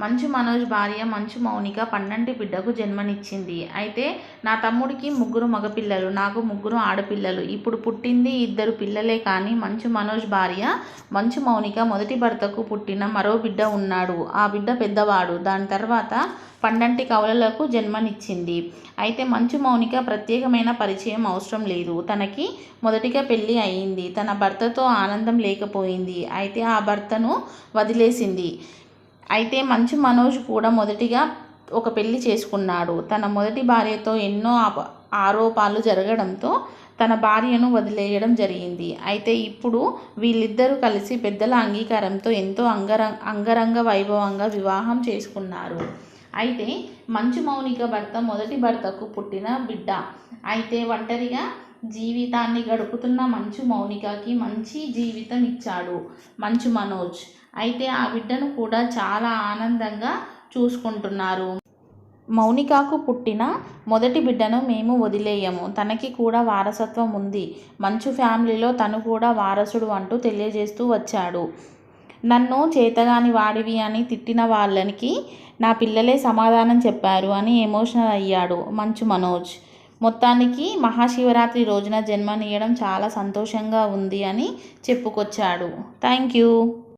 మంచు మనోజ్ భార్య మంచు మౌనిక పన్నంటి బిడ్డకు జన్మనిచ్చింది. అయితే నా తమ్ముడికి ముగ్గురు మగపిల్లలు నాకు ముగ్గురు ఆడపిల్లలు. ఇప్పుడు పుట్టింది ఇద్దరు పిల్లలే కానీ మంచు మనోజ్ భార్య మంచు మౌనిక మొదటి భర్తకు పుట్టిన మరో బిడ్డ ఉన్నాడు. ఆ బిడ్డ పెద్దవాడు. దాని తర్వాత పండంటి కవలలకు జన్మనిచ్చింది. అయితే మంచు మౌనిక ప్రత్యేకమైన పరిచయం అవసరం లేదు. తనకి మొదటిగా పెళ్ళి అయింది. తన భర్తతో ఆనందం లేకపోయింది. అయితే ఆ భర్తను వదిలేసింది. అయితే మంచు మనోజ్ కూడా మొదటిగా ఒక పెళ్ళి చేసుకున్నాడు. తన మొదటి భార్యతో ఎన్నో ఆరోపాలు జరగడంతో తన భార్యను వదిలేయడం జరిగింది. అయితే ఇప్పుడు వీళ్ళిద్దరూ కలిసి పెద్దల అంగీకారంతో ఎంతో అంగర అంగరంగ వైభవంగా వివాహం చేసుకున్నారు. అయితే మంచు మౌనిక భర్త మొదటి భర్తకు పుట్టిన బిడ్డ. అయితే ఒంటరిగా జీవితాన్ని గడుపుతున్న మంచు మౌనికకి మంచి జీవితం ఇచ్చాడు మంచు మనోజ్. అయితే ఆ బిడ్డను కూడా చాలా ఆనందంగా చూసుకుంటున్నారు. మౌనికాకు పుట్టిన మొదటి బిడ్డను మేము వదిలేయము. తనకి కూడా వారసత్వం ఉంది. మంచు ఫ్యామిలీలో తను కూడా వారసుడు అంటూ తెలియజేస్తూ వచ్చాడు. నన్ను చేతగాని వాడివి అని తిట్టిన వాళ్ళనికి నా పిల్లలే సమాధానం చెప్పారు అని ఎమోషనల్ అయ్యాడు మంచు మనోజ్. మొత్తానికి మహాశివరాత్రి రోజున జన్మనీయడం చాలా సంతోషంగా ఉంది అని చెప్పుకొచ్చాడు. Thank you.